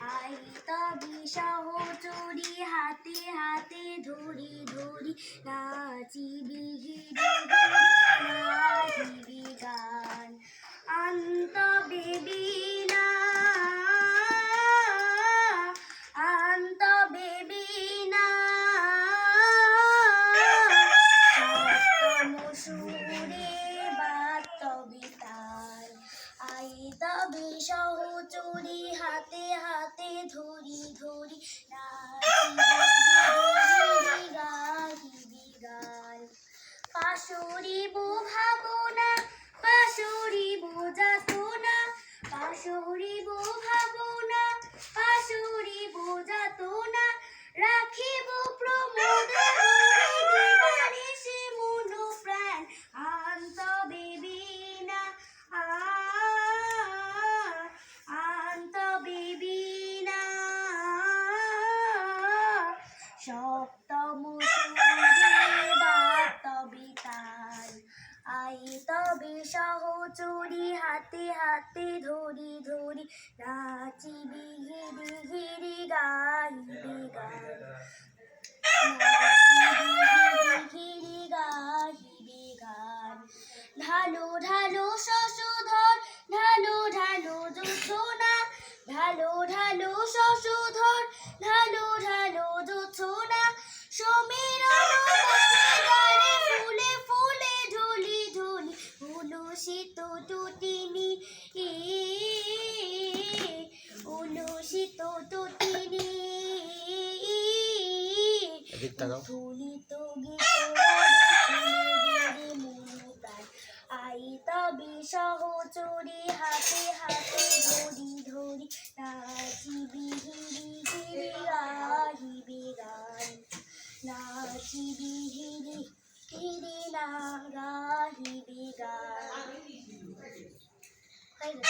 আইতা বিষহ চুরি, হাতে হাতে ধরি ধরি নাচিবি নাচিবি গান আন্ত বেবি না, আন্ত বেবি না। সুরে বাত বিতান আইতা বিষহ চুরি, হাতে হাতে হাতে ধরি ধরি নাচি বিহিরি হিরি গাইবে গান ঢালো ঢালো তিনি উলসিত তো তিনি। তুলিত আইতা বিষহ চুরি হাতে হাতে ধরি ধরি নাচিবি হিরি হিরি গাহিবি গান। নাচিবি হিরি হিরি না গান play this.